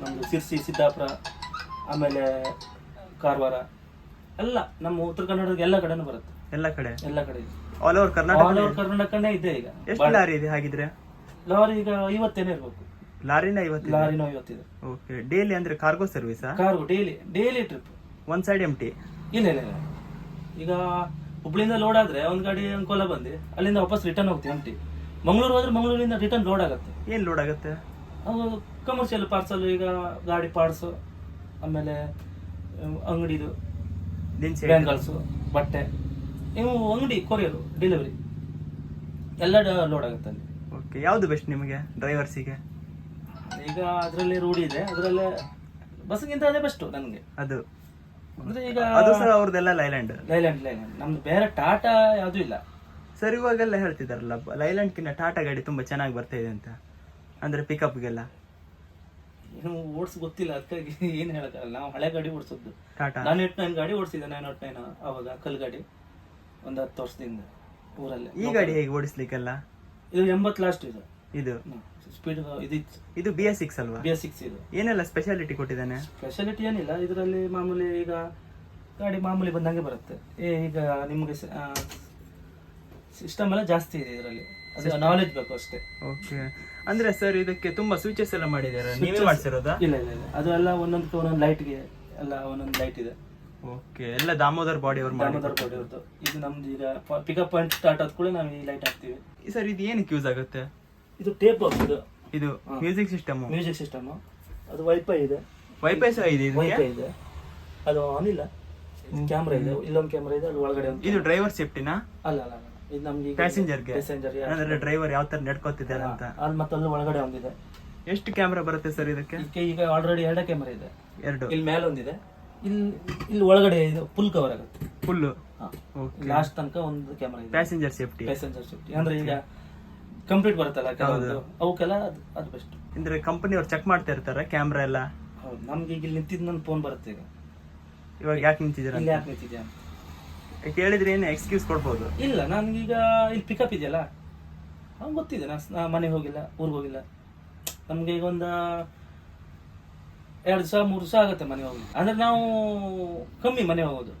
ನಮ್ಮದು ಸಿರ್ಸಿ ಸಿದ್ದಾಪುರ ಆಮೇಲೆ ಕಾರವಾರ ಎಲ್ಲ ನಮ್ಮ ಉತ್ತರ ಕರ್ನಾಟಕದ ಎಲ್ಲ ಕಡೆನೂ ಬರುತ್ತೆ. ಎಲ್ಲ ಕಡೆ? ಎಲ್ಲ ಕಡೆ ಇದೆ. All over Karnataka all over ಕರ್ನಾಟಕನೇ ಇದೆ ಈಗ. ಎಷ್ಟು ಲಾರಿ ಇದೆ ಹಾಗಿದ್ರೆ? ಲಾರಿ ಈಗ ಐವತ್ತೇನೆ ಇರ್ಬೇಕು. ಲಾರಿನ ಐವತ್ತು ಲಾರಿನೂ ಐವತ್ತಿದೆ. ಓಕೆ ಡೈಲಿ ಅಂದ್ರೆ cargo ಸರ್ವಿಸಾ cargo daily daily trip one side M T ಇಲ್ಲ ಇಲ್ಲ ಇಲ್ಲ. ಈಗ ಹುಬ್ಳಿಯಿಂದ ಲೋಡ್ ಆದ್ರೆ ಒಂದ್ ಗಾಡಿ ಅಂಕೋಲ ಬಂದು ಅಲ್ಲಿಂದ ವಾಪಸ್ ರಿಟರ್ನ್ ಹೋಗ್ತೀವಿ ಅಂಟಿ ಮಂಗಳೂರು ಹೋದ್ರೆ ಮಂಗಳೂರಿಂದ ರಿಟರ್ನ್ ಲೋಡ್ ಆಗುತ್ತೆ. ಏನ್ ಲೋಡ್ ಆಗುತ್ತೆ? ಅವು ಕಮರ್ಷಿಯಲ್ ಪಾರ್ಸಲ್ ಈಗ ಗಾಡಿ ಪಾರ್ಟ್ಸು ಆಮೇಲೆ ಅಂಗಡಿದು ದಿನಸಿ ಬ್ಯಾಂಗಲ್ಸು ಬಟ್ಟೆ ಇವು ಅಂಗಡಿ ಕೊರಿಯರು ಡೆಲಿವರಿ ಎಲ್ಲ ಲೋಡ್ ಆಗುತ್ತೆ ಅಲ್ಲಿ. ಓಕೆ ಯಾವುದು ಬೆಸ್ಟ್ ನಿಮಗೆ ಡ್ರೈವರ್ಸಿಗೆ ಈಗ ಅದರಲ್ಲಿ ರೂಢಿ ಇದೆ ಅದರಲ್ಲೇ ಬಸ್ಗಿಂತ ಅದೇ ಬೆಸ್ಟು ನನಗೆ. ಅದು. ಅಂದರೆ ಈಗ ಅದು ಸರ್ ಅವ್ರದ್ದೆಲ್ಲ ಲೈಲ್ಯಾಂಡ್ ಲೈಲ್ಯಾಂಡ್ ಲೈಲ್ಯಾಂಡ್ ನಮ್ದು ಬೇರೆ ಟಾಟಾ ಯಾವುದೂ ಇಲ್ಲ. ಸರ್ ಇವಾಗೆಲ್ಲ ಹೇಳ್ತಿದಾರಲ್ಲ ಲೈಲ್ಯಾಂಡ್ಕಿನ್ನ ಟಾಟಾ ಗಾಡಿ ತುಂಬಾ ಚೆನ್ನಾಗಿ ಬರ್ತಾ ಇದೆ ಅಂತ. ಅಂದ್ರೆ ಪಿಕಪ್ಗೆಲ್ಲ ಏನು ಓಡಿಸ್ ಗೊತ್ತಿಲ್ಲ ಅದಕ್ಕಾಗಿ ಏನು ಹೇಳಕ್ಕಾಗಲ್ಲ. ನಾವು ಹಳೆ ಗಾಡಿ ಓಡಿಸೋದು. ಟಾಟಾ ನಾನು ಎಟ್ ನೈನ್ ಗಾಡಿ ಓಡಿಸಿದ್ದೆ ನೈನ್ ನಾಟ್ ನೈನ್ ಅವಾಗ ಕಲ್ ಗಾಡಿ. ಒಂದ್ ಹತ್ತು ವರ್ಷದಿಂದ ಊರಲ್ಲಿ. ಈ ಗಾಡಿ ಹೇಗೆ ಓಡಿಸ್ಲಿಕ್ಕೆಲ್ಲ? ಇದು ಎಂಬತ್ ಲಾಸ್ಟ್ ಇದು. ಇದು? ಸ್ಪೀಡ್ ಇದಿತ್ತು. ಇದು ಬಿ ಎಸ್ ಸಿಕ್ಸ್ ಅಲ್ವಾ? ಬಿ ಎಸ್ ಸಿಕ್ಸ್ ಇದು. ಏನೆಲ್ಲ ಸ್ಪೆಷಾಲಿಟಿ ಕೊಟ್ಟಿದ್ದಾನೆ? ಸ್ಪೆಷಾಲಿಟಿ ಏನಿಲ್ಲ ಇದರಲ್ಲಿ ಮಾಮೂಲಿ ಈಗ ಗಾಡಿ ಮಾಮೂಲಿ ಬಂದಂಗೆ ಬರುತ್ತೆ. ಈಗ ನಿಮಗೆ ಸಿಸ್ಟಮ್ ಎಲ್ಲ ಜಾಸ್ತಿ ಇದೆ ಇದರಲ್ಲಿ. ಅದು ನಾಲೆಜ್ ಬೇಕು ಅಷ್ಟೇ. ಓಕೆ ಅಂದ್ರೆ ಸರ್ ಇದಕ್ಕೆ ತುಂಬಾ ಸ್ವಿಚಸ್ ಎಲ್ಲ ಮಾಡಿದ್ದಾರೆ? ನೀವೇ ಮಾಡ್ಸಿರೋದಾ? ಇಲ್ಲ ಇಲ್ಲ ಇಲ್ಲ. ಅದು ಎಲ್ಲ ಒಂದೊಂದು ಒಂದೊಂದು ಲೈಟ್ಗೆ ಎಲ್ಲ ಒಂದೊಂದು ಲೈಟ್ ಇದೆ. ಓಕೆ ಎಲ್ಲ ದಾಮೋದರ್ ಬಾಡಿ ಅವ್ರು ದಾಮೋದರ್ ಬಾಡಿ ಅವ್ರದ್ದು. ಇದು ನಮ್ದು ಈಗ ಪಿಕಪ್ ಪಾಯಿಂಟ್ ಸ್ಟಾರ್ಟ್ ಆದ ಕೂಡ ನಾವು ಈ ಲೈಟ್ ಹಾಕ್ತೀವಿ. ಸರ್ ಇದು ಏನಕ್ಕೆ ಯೂಸ್ ಆಗುತ್ತೆ? ಇದು ಟೇಪ್ ಬಾಕ್ಸ್ ಇದು. ಇದು ಮ್ಯೂಸಿಕ್ ಸಿಸ್ಟಮ್ ಮ್ಯೂಸಿಕ್ ಸಿಸ್ಟಮ್ ಅದು ವೈಫೈ ಇದೆ. ವೈಫೈ ಸಹ ಇದೆ ವೈಫೈ ಇದೆ. ಅದು ಆನ್ ಇಲ್ಲ. ಕ್ಯಾಮ್ರಾ ಇದೆ. ಇಲ್ಲೊಂದು ಕ್ಯಾಮ್ರಾ ಇದೆ ಅಲ್ಲಿ ಒಳಗಡೆ ಇದು ಡ್ರೈವರ್ ಸೇಫ್ಟಿನಾ ಅಲ್ಲ ಅಲ್ಲ. ಇದು ನಮ್ಗೆ ಪ್ಯಾಸೆಂಜರ್ಗೆ ಪ್ಯಾಸೆಂಜರ್ ಅಂದ್ರೆ ಡ್ರೈವರ್ ಯಾವ ತರ ನಡ್ಕೋತಿದ್ದಾರೆ ಅಂತ? ಅಲ್ಲಿ ಮತ್ತಲ್ಲಿ ಒಳಗಡೆ ಒಂದಿದೆ. ಎಷ್ಟು ಕ್ಯಾಮ್ರಾ ಬರುತ್ತೆ ಸರ್ ಇದಕ್ಕೆ? ಇದಕ್ಕೆ ಈಗ ಆಲ್ರೆಡಿ ಎರಡು ಕ್ಯಾಮ್ರಾ ಇದೆ. ಎರಡು. ಇಲ್ಲಿ ಮೇಲೆ ಒಂದಿದೆ ಇಲ್ಲಿ ಇಲ್ಲಿ ಒಳಗಡೆ ಇದು ಫುಲ್ ಕವರ್ ಆಗುತ್ತೆ. ಫುಲ್ ಓಕೆ ಲಾಸ್ಟ್ ತನಕ ಒಂದು ಕ್ಯಾಮ್ರಾ ಇದೆ. ಪ್ಯಾಸೆಂಜರ್ ಸೇಫ್ಟಿ ಪ್ಯಾಸೆಂಜರ್ ಸೇಫ್ಟಿ ಅಂದ್ರೆ ಈಗ ಕಂಪ್ಲೀಟ್ ಬರುತ್ತಲ್ಲ ಕೆಲವೊಂದು? ಅವಕ್ಕೆಲ್ಲ ಅದು ಅದು ಬೆಸ್ಟ್ ಅಂದ್ರೆ ಕಂಪನಿ ಅವ್ರು ಚೆಕ್ ಮಾಡ್ತಾ ಇರ್ತಾರೆ ಕ್ಯಾಮ್ರಾ ಎಲ್ಲ? ಹೌದು. ನಮ್ಗೆ ಈಗ ಇಲ್ಲಿ ನಿಂತಿದ್ದು ನನ್ನ ಫೋನ್ ಬರುತ್ತೆ ಈಗ. ಇವಾಗ ಯಾಕೆ ನಿಂತಿದ್ದೀರಾ ಇಲ್ಲಿ ಯಾಕೆ ನಿಂತಿದ್ಯಾ ಅಂತ? ಕೇಳಿದ್ರೆ ಏನು ಎಕ್ಸ್ಕ್ಯೂಸ್ ಕೊಡ್ಬೋದು. ಇಲ್ಲ ನನ್ಗೀಗ ಇಲ್ಲಿ ಪಿಕಪ್ ಇದೆಯಲ್ಲ? ಅವ್ನು ಗೊತ್ತಿದೆ ನಾ ಮನೆಗೆ ಹೋಗಿಲ್ಲ ಊರಿಗೆ ಹೋಗಿಲ್ಲ. ನಮ್ಗೆ ಈಗ ಒಂದು ಎರಡು ಸಾವಿರ ಮೂರು ಸಾವಿರ ಆಗುತ್ತೆ ಮನೆ ಹೋಗಿ. ಅಂದ್ರೆ ನಾವು ಕಮ್ಮಿ ಮನೆ ಹೋಗೋದು.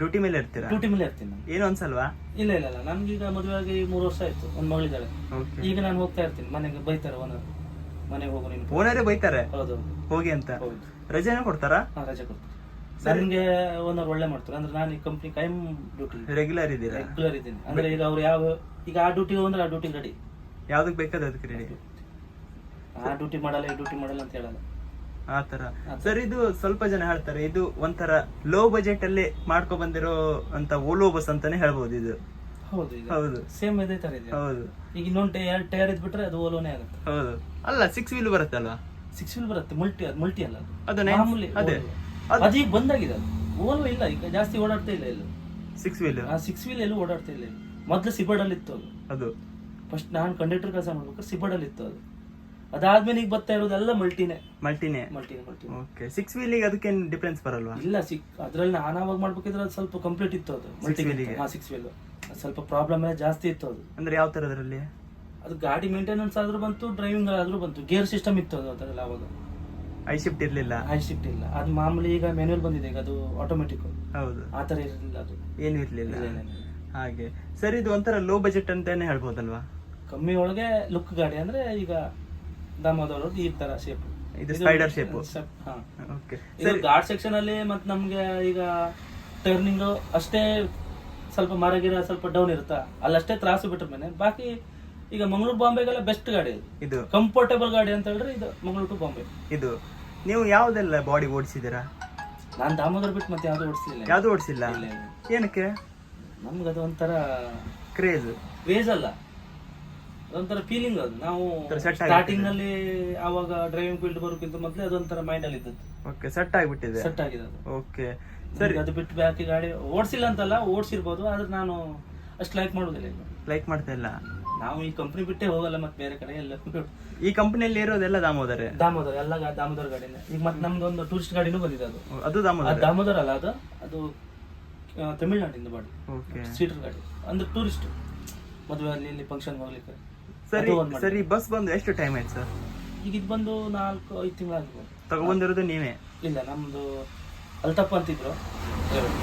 ಡ್ಯೂಟಿ ಮೇಲೆ ಇರ್ತೀರಾ? ಡ್ಯೂಟಿ ಮೇಲೆ ಇರ್ತೀನಿ ನಾನು. ಏನು ಅನ್ಸಲ್ವಾ? ಇಲ್ಲ ಇಲ್ಲ ಇಲ್ಲ. ನನ್ಗೀಗ ಮದುವೆ ಆಗಿ ಮೂರು ವರ್ಷ ಆಯ್ತು ಒಂದು ಮಗಳಿದ್ದಾಳೆ ಈಗ ನಾನು ಹೋಗ್ತಾ ಇರ್ತೀನಿ ಮನೆಗೆ ಬೈತಾರೆ ಓನರ್. ಮನೆಗೆ ಹೋಗು ನೀನು. ಓನರೇ ಬೈತಾರೆ? ಹೌದು. ಹೋಗಿ ಅಂತ. ಹೌದು. ರಜೆನ ಕೊಡ್ತಾರಾ? ಹಾಂ ರಜೆ ಕೊಡ್ತೀನಿ. ನನಗೆ ಓನರ್ ಒಳ್ಳೆ ಮಾಡ್ತಾರೆ. ಅಂದ್ರೆ ನಾನು ಈ ಕಂಪ್ನಿ ಕೈಮ್ ಡ್ಯೂಟಿ ರೆಗ್ಯುಲರ್ ಇದ್ದೀರಾ? ರೆಗ್ಯುಲರ್ ಇದ್ದೀನಿ. ಅಂದ್ರೆ ಈಗ ಅವ್ರು ಯಾವ ಈಗ ಆ ಡ್ಯೂಟಿ ಅಂದ್ರೆ ಆ ಡ್ಯೂಟಿ ರೆಡಿ ಯಾವ್ದಕ್ ಬೇಕಾದ ಅದಕ್ಕೆ ರೆಡಿ ಆ ಡ್ಯೂಟಿ ಮಾಡಲ್ಲ ಈ ಡ್ಯೂಟಿ ಮಾಡಲ್ಲ ಅಂತ ಹೇಳಲ್ಲ. ಆ ತರ ಸರ್ ಇದು ಸ್ವಲ್ಪ ಜನ ಹೇಳ್ತಾರೆ ಇದು ಒಂಥರ ಲೋ ಬಜೆಟ್ ಅಲ್ಲಿ ಮಾಡ್ಕೊ ಬಂದಿರೋ ಅಂತ ಓಲೋ ಬಸ್ ಅಂತಾನೆ ಹೇಳ್ಬೋದು ಇದು. ಹೌದು ಹೌದು. ಸೇಮ್ ಇದೇ ತರ ಇದೆ. ಹೌದು. ಈಗ ಇನ್ನೊಂದು ಎರಡು ಟೈರ್ ಇದ್ಬಿಟ್ರೆ ಅದು ಓಲೋನೇ ಆಗುತ್ತೆ. ಹೌದು. ಅಲ್ಲ ಸಿಕ್ಸ್ ವೀಲ್ ಬರುತ್ತಲ್ವಾ ಸಿಕ್ಸ್ ವೀಲ್ ಬರುತ್ತೆ ಮಲ್ಟಿ ಅದು ಮಲ್ಟಿ ಅಲ್ಲ ಅದು. ಅದು ಮಾಮೂಲಿ ಅದೇ. Volvo. ಅದು ಈಗ ಬಂದಾಗಿದೆ ಓಲೋ ಇಲ್ಲ ಈಗ ಜಾಸ್ತಿ ಓಡಾಡ್ತಾ ಇಲ್ಲ ಎಲ್ಲೂ. ಸಿಕ್ಸ್ ವೀಲ್ ಆ ಸಿಕ್ಸ್ ವೀಲ್ ಎಲ್ಲೂ ಓಡಾಡ್ತಾ ಇಲ್ಲ. ಮೊದಲು ಮೊದ್ಲು ಸಿಬಡಲ್ಲಿ ಇತ್ತು ಅದು. ಅದು. ಫಸ್ಟ್ ನಾನು ಕಂಡಕ್ಟರ್ ಕೆಲಸ ಮಾಡ್ಬೇಕಾದ್ರೆ ಸಿಬಡಲ್ಲಿ ಇತ್ತು ಅದು. ಅದಾದ್ಮೇಲೆ ಈಗ ಬರ್ತಾ ಇರೋದೆಲ್ಲ ಮಲ್ಟಿನೇ ಮಲ್ಟಿನೇ ಮಲ್ಟಿನೇ ಮಲ್ಟಿನೇ ಓಕೆ ಸಿಕ್ಸ್ ವೀಲಿಗೆ ಅದಕ್ಕೇನು ಡಿಫ್ರೆನ್ಸ್ ಬರಲ್ವಾ? ಇಲ್ಲ ಸಿಕ್ ಅದ್ರಲ್ಲಿ ನಾನು ಆವಾಗ ಮಾಡ್ಬೇಕಿದ್ರೆ ಅದು ಸ್ವಲ್ಪ ಕಂಪ್ಲೀಟ್ ಇತ್ತು ಅದು. ಮಲ್ಟಿ? ಹಾ ಸಿಕ್ಸ್ ವೀಲ್ ಸ್ವಲ್ಪ ಪ್ರಾಬ್ಲಮ್ ಎಲ್ಲ ಜಾಸ್ತಿ ಇತ್ತು ಅದು. ಅಂದ್ರೆ ಯಾವ ತರದ್ರಲ್ಲಿ? ಅದು ಗಾಡಿ ಮೇಂಟೆನೆನ್ಸ್ ಆದ್ರೂ ಬಂತು ಡ್ರೈವಿಂಗ್ ಆದ್ರೂ ಬಂತು. ಗೇರ್ ಸಿಸ್ಟಮ್ ಇತ್ತು ಅದು ಅದರಲ್ಲಿ ಅವಾಗ. ಐ ಶಿಫ್ಟ್ ಇರಲಿಲ್ಲ. ಐ ಶಿಫ್ಟ್ ಇಲ್ಲ. ಅದು ಮಾಮೂಲಿ ಈಗ ಮ್ಯಾನ್ಯಲ್ ಬಂದಿದೆ ಈಗ ಅದು ಆಟೋಮೆಟಿಕ್ ಹೌದು. ಆ ಥರ ಇರಲಿಲ್ಲ ಅದು. ಏನು ಇರಲಿಲ್ಲ. ಹಾಗೆ. ಸರ್ ಇದು ಒಂಥರ ಲೋ ಬಜೆಟ್ ಅಂತಾನೆ ಹೇಳ್ಬೋದಲ್ವಾ? ಕಮ್ಮಿ ಒಳಗೆ ಲುಕ್ ಗಾಡಿ ಅಂದ್ರೆ ಈಗ ದಾಮೋದರ್ ಈ ತರ ಶೇಪ್ ಇದು ಸ್ಪೈಡರ್ ಶೇಪ್ ಹಾ. ಓಕೆ ಇದು ಗಾರ್ಡ್ ಸೆಕ್ಷನ್ ಅಲ್ಲಿ ಮತ್ತೆ ನಮಗೆ ಈಗ ಟರ್ನಿಂಗ್ ಅಷ್ಟೇ ಸ್ವಲ್ಪ ಮರಗಿರ ಸ್ವಲ್ಪ ಡೌನ್ ಇರುತ್ತಾ? ಅಲ್ಲಷ್ಟೇ ತ್ರಾಸು ಬಿಟ್ಟ ಮೇಲೆ. ಬಾಕಿ ಈಗ ಮಂಗಳೂರು ಬಾಂಬೆಗೆಲ್ಲ ಬೆಸ್ಟ್ ಗಾಡಿ ಇದು. ಕಂಫರ್ಟಬಲ್ ಗಾಡಿ ಅಂತ ಹೇಳಿದ್ರೆ ಇದು ಮಂಗಳೂರು ಟು ಬಾಂಬೆ. ಇದು. ನೀವು ಯಾವುದೆಲ್ಲ ಬಾಡಿ ಓಡಿಸಿದಿರಾ ನಾನು ದಾಮೋದರ್ ಬಿಟ್ಟು ಮತ್ತೆ ಯಾವುದು ಓಡಿಸಿಲ್ಲ. ಯಾವುದು ಓಡಿಸಿಲ್ಲ. ಏನಕ್ಕೆ? ನಮ್ಗೆ ಅದು ಒಂಥರ ಕ್ರೇಜ್ ಕ್ರೇಜ್ ಅಲ್ಲ. ಅದೊಂಥರ ಫೀಲಿಂಗ್ ಅದು. ನಾವು. ಸ್ಟಾರ್ಟಿಂಗ್ನಲ್ಲಿ ಆವಾಗ ಡ್ರೈವಿಂಗ್ ಫೀಲ್ಡ್ ಬರೋಕ್ಕಿಂತ ಮೊದಲೇ ಅದೊಂಥರ ಮೈಂಡ್ ಅಲ್ಲಿ ಇದ್ದದ್ದು. ಓಕೆ ಸೆಟ್ ಆಗಿಬಿಟ್ಟಿದೆ. ಸೆಟ್ ಆಗಿದೆ ಅದು. ಓಕೆ ಸರಿ. ಅದು ಬಿಟ್ಟು ಬ್ಯಾಕಿ ಗಾಡಿ ಓಡಿಸಿಲ್ಲ ಅಂತಲ್ಲ ಓಡಿಸಿರ್ಬೋದು ಆದ್ರೆ ನಾನು ಅಷ್ಟು ಲೈಕ್ ಮಾಡೋದಿಲ್ಲ ಲೈಕ್ ಮಾಡ್ತಾ ಇಲ್ಲ. ನಾವು ಈ ಕಂಪ್ನಿ ಬಿಟ್ಟೇ ಹೋಗಲ್ಲ ಮತ್ತೆ ಬೇರೆ ಕಡೆ ಎಲ್ಲ. ಈ ಕಂಪನಿಯಲ್ಲಿ ಇರೋದೆಲ್ಲ ದಾಮೋದರೇ? ದಾಮೋದರ ಎಲ್ಲ ಗಾ- ದಾಮೋದರ ಗಾಡಿನೇ. ಈಗ ಮತ್ತೆ ನಮ್ದು ಒಂದು ಟೂರಿಸ್ಟ್ ಗಾಡಿನೂ ಬಂದಿದೆ ಅದು. ಅದು ಅದು ದಾಮೋದರ ಅಲ್ಲ ಅದು ಅದು ಆ, ತಮಿಳ್ನಾಡಿಂದ ಬಾಡಿ ಓಕೆ. ಸೀಟರ್ ಗಾಡಿ. ಅಂದ್ರೆ ಟೂರಿಸ್ಟ್ ಮದುವೆ ಅಲ್ಲಿ ಇಲ್ಲಿ ಫಂಕ್ಷನ್ ಹೋಗ್ಲಿಕ್ಕೆ. ಸರಿ ಅದು ಒಂದ್ ಸರಿ ಬಸ್ ಬಂದು ಎಷ್ಟು ಟೈಮ್ ಆಯ್ತು ಸರ್ ಈಗ ಇದು ಬಂದು ನಾಲ್ಕು ಐದು ತಿಂಗಳಾಗ್ಬೋದು. ತಗೊಬಂದಿರೋದು ನೀವೇ? ಇಲ್ಲ ನಮ್ದು ಅಲ್ತಪ್ಪ ಅಂತಿದ್ರು.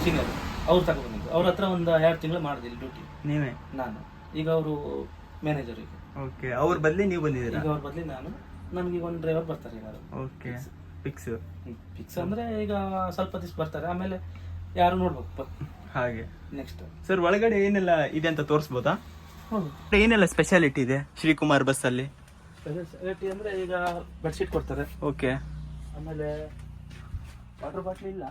ಸೀನಿಯರ್ ಅವ್ರು ತಗೊಂಡ್ಬಂದಿದ್ರು ಅವ್ರ ಹತ್ರ ಒಂದು ಎರಡು ತಿಂಗಳು ಮಾಡಿದೆ ಡ್ಯೂಟಿ ನೀವೇ? ನಾನು. ಈಗ ಅವರು ಮ್ಯಾನೇಜರ್ ಓಕೆ ಅವ್ರ ಬದಲಿ ನೀವು ಬಂದಿದ್ದೀರಾ? ಈಗ ಅವ್ರ ಬದಲಿ ನಾನು. ನನಗೆ ಒಂದು ಡ್ರೈವರ್ ಬರ್ತಾರೆ ಈಗ ಓಕೆ ಫಿಕ್ಸ್ ಫಿಕ್ಸ್ ಅಂದ್ರೆ ಈಗ ಸ್ವಲ್ಪ ದಿವಸ ಬರ್ತಾರೆ. ಆಮೇಲೆ ಯಾರು ನೋಡ್ಬೇಕು. ಹಾಗೆ. ನೆಕ್ಸ್ಟ್ ಸರ್ ಒಳಗಡೆ ಏನೆಲ್ಲ ಇದೆ ಅಂತ ತೋರಿಸ್ಬೋದಾ? ಹೌದು. ಏನೆಲ್ಲ ಸ್ಪೆಷಾಲಿಟಿ ಇದೆ ಶ್ರೀಕುಮಾರ್ ಬಸ್ ಅಲ್ಲಿ? ಸ್ಪೆಷಾಲಿಟಿ ಅಂದ್ರೆ ಈಗ ಬೆಡ್ಶೀಟ್ ಕೊಡ್ತಾರೆ. ಓಕೆ. ಆಮೇಲೆ ವಾಟರ್ ಬಾಟ್ಲಿ ಇಲ್ಲ.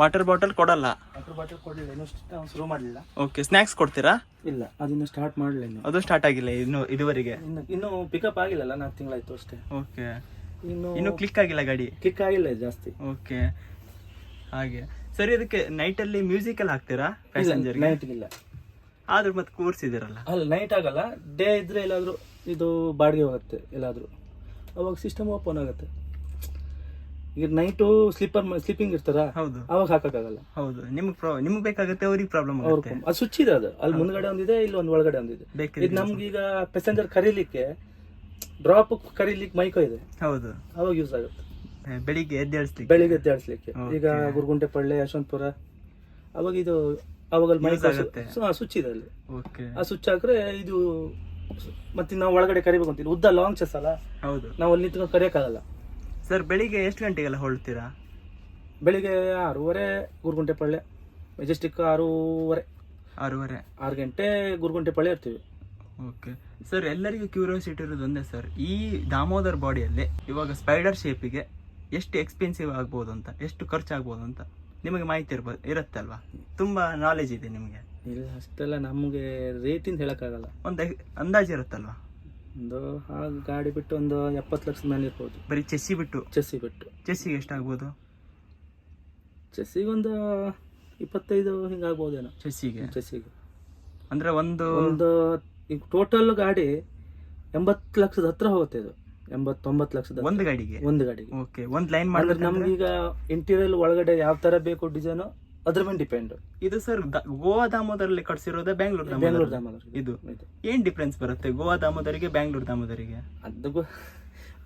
ವಾಟರ್ ಬಾಟಲ್ ಕೊಡಲ್ಲ? ವಾಟರ್ ಬಾಟಲ್ ಕೊಡಲಿಲ್ಲ ಇನ್ನೂ ಶುರು ಮಾಡಲಿಲ್ಲ. ಓಕೆ ಸ್ನ್ಯಾಕ್ಸ್ ಕೊಡ್ತೀರಾ? ಇಲ್ಲ ಅದನ್ನ ಸ್ಟಾರ್ಟ್ ಮಾಡಲಿಲ್ಲ ಇನ್ನು. ಅದು ಸ್ಟಾರ್ಟ್ ಆಗಿಲ್ಲ ಇನ್ನು ಇದುವರೆಗೆ? ಇನ್ನು ಇನ್ನು ಪಿಕಪ್ ಆಗಿಲ್ಲಲ್ಲ ನಾಲ್ಕು ತಿಂಗಳಾಯ್ತು ಅಷ್ಟೇ. ಓಕೆ ಇನ್ನು ಇನ್ನು ಕ್ಲಿಕ್ ಆಗಿಲ್ಲ ಗಾಡಿ? ಕ್ಲಿಕ್ ಆಗಿಲ್ಲ ಜಾಸ್ತಿ. ಓಕೆ ಹಾಗೆ. ಸರಿ ಅದಕ್ಕೆ ನೈಟ್ ಅಲ್ಲಿ ಮ್ಯೂಸಿಕ್ ಎಲ್ಲ ಹಾಕ್ತೀರಾ ಪ್ಯಾಸೆಂಜರ್ ನೈಟ್ ಇಲ್ಲ. ಆದ್ರೂ ಮತ್ತೆ ಕೂರ್ಸಿದಿರಲ್ಲ ಅಲ್ಲ ನೈಟ್ ಆಗಲ್ಲ. ಡೇ ಇದ್ರೆ ಎಲ್ಲಾದ್ರೂ ಇದು ಬಾಡಿಗೆ ಹೋಗುತ್ತೆ ಎಲ್ಲಾದ್ರೂ. ಅವಾಗ ಸಿಸ್ಟಮ್ ಓಪನ್ ಆಗುತ್ತೆ. ಈಗ ನೈಟು ಸ್ಲೀಪರ್ ಸ್ಲೀಪಿಂಗ್ ಇರ್ತಾರ? ಹೌದು. ಅವಾಗ ಹಾಕಕ್ಕಾಗಲ್ಲ. ಹೌದು. ನಿಮ್ಗೆ ಪ್ರಾ ನಿಮ್ಗೆ ಬೇಕಾಗುತ್ತೆ ಅವ್ರಿಗೆ ಪ್ರಾಬ್ಲಮ್ ಅವ್ರ ಆಗುತ್ತೆ ಅದು ಸ್ವಿಚ್ ಇದೆ ಅದು. ಅಲ್ಲಿ ಮುಂದ್ಗಡೆ ಒಂದಿದೆ ಇಲ್ಲಿ ಒಂದು ಒಳಗಡೆ ಒಂದಿದೆ. ಬೇಕಿದ್ರೆ ಇದು ನಮ್ಗೆ ಈಗ ಪ್ಯಾಸೆಂಜರ್ ಕರೀಲಿಕ್ಕೆ ಡ್ರಾಪ್ ಕರೀಲಿಕ್ಕೆ ಮೈಕೋ ಇದೆ. ಹೌದು. ಅವಾಗ ಯೂಸ್ ಆಗುತ್ತೆ. ಬೆಳಿಗ್ಗೆ ಎದ್ದೇಳಿಸ್ಲಿಕ್ಕೆ ಬೆಳಿಗ್ಗೆ ಎದ್ದೇಳಿಸ್ಲಿಕ್ಕೆ ಈಗ ಈಗ ಗುರುಗುಂಟೆಪಳ್ಳಿ ಯಶವಂತಪುರ ಅವಾಗ ಇದು ಅವಾಗ ಅಲ್ಲಿ Use ಮೈಕ್ ಆಗುತ್ತೆ. ಸ್ವಿಚ್ ಇದೆ ಅಲ್ಲಿ. ಓಕೆ ಆ ಸ್ವಿಚ್ ಹಾಕ್ರೆ ಇದು ಮತ್ತೆ ನಾವು ಒಳಗಡೆ ಕರಿಬೇಕು ಅಂತೀವಿ ಉದ್ದ ಲಾಂಗ್ ಚೆಸ್ ಅಲ್ಲ? ಹೌದು. ನಾವು ಅಲ್ಲಿ ನಿಂತ್ಕೊಂಡು ಕರಿಯಕ್ಕಾಗಲ್ಲ. ಸರ್ ಬೆಳಿಗ್ಗೆ ಎಷ್ಟು ಗಂಟೆಗೆಲ್ಲ ಹೊರಡ್ತೀರಾ? ಬೆಳಿಗ್ಗೆ ಆರೂವರೆ ಗುರುಗುಂಟೆ ಪಳ್ಳೆ. ಮೆಜೆಸ್ಟಿಕ್ ಆರೂವರೆ. ಆರೂವರೆ. ಆರು ಗಂಟೆ ಗುರುಗುಂಟೆ ಪಳ್ಳೆ ಇರ್ತೀವಿ. ಓಕೆ ಸರ್ ಎಲ್ಲರಿಗೂ ಕ್ಯೂರಿಯಾಸಿಟಿ ಇರೋದು ಒಂದೇ ಸರ್ ಈ ದಾಮೋದರ್ ಬಾಡಿಯಲ್ಲಿ ಇವಾಗ ಸ್ಪೈಡರ್ ಶೇಪಿಗೆ ಎಷ್ಟು ಎಕ್ಸ್ಪೆನ್ಸಿವ್ ಆಗ್ಬೋದು ಅಂತ ಎಷ್ಟು ಖರ್ಚಾಗ್ಬೋದು ಅಂತ ನಿಮಗೆ ಮಾಹಿತಿ ಇರ್ಬೋದು ಇರುತ್ತಲ್ವಾ? ತುಂಬ ನಾಲೆಜ್ ಇದೆ ನಿಮಗೆ. ಇಲ್ಲ ಅಷ್ಟೆಲ್ಲ ನಮಗೆ ರೇಟಿಂದ ಹೇಳೋಕ್ಕಾಗಲ್ಲ. ಒಂದು ಅಂದಾಜು ಇರುತ್ತಲ್ವಾ? ಒಂದು ಆ ಗಾಡಿ ಬಿಟ್ಟು ಒಂದು ಎಪ್ಪತ್ತು ಲಕ್ಷದ ಮೇಲೆ ಇರ್ಬೋದು. ಬರೀ ಚೆಸ್ಸಿ ಬಿಟ್ಟು? ಚೆಸ್ಸಿ ಬಿಟ್ಟು. ಚೆಸ್ಸಿಗೆ ಎಷ್ಟಾಗ್ಬೋದು? ಚೆಸ್ಸಿಗೆ ಒಂದು ಇಪ್ಪತ್ತೈದು ಹಿಂಗಾಗ್ಬೋದೇನೋ. ಚೆಸ್ಸಿಗೆ? ಚೆಸ್ಸಿಗೆ. ಅಂದರೆ ಒಂದು ಒಂದು ಈಗ ಟೋಟಲ್ ಗಾಡಿ ಎಂಬತ್ತು ಲಕ್ಷದ ಹತ್ರ ಹೋಗುತ್ತೆ ಇದು. ಎಂಬತ್ತೊಂಬತ್ತು ಲಕ್ಷದ ಒಂದು ಗಾಡಿಗೆ? ಒಂದು ಗಾಡಿಗೆ. ಓಕೆ ಒಂದು ಲೈನ್ ಮಾಡಿದ್ರೆ ನಮ್ಗೆ ಈಗ ಇಂಟೀರಿಯಲ್ ಒಳಗಡೆ ಯಾವ ಥರ ಬೇಕು ಡಿಸೈನ್ ಅದ್ರ ಮೇಲೆ ಡಿಪೆಂಡ್ ಇದು ಸರ್ ಗೋವಾ ದಾಮೋದರಲ್ಲಿ ಕಟ್ಸಿರೋದ ಬ್ಯಾಂಗ್ಳೂರ್ ಬೆಂಗಳೂರು ದಾಮೋದರ್ ದಾಮೋದರ ಇದು. ಇದು. ಏನ್ ಡಿಫ್ರೆನ್ಸ್ ಬರುತ್ತೆ ಗೋವಾ ದಾಮೋದರಿಗೆ ಬ್ಯಾಂಗ್ಳೂರ್ ದಾಮೋದರಿಗೆ? ಅದು ಗೊ-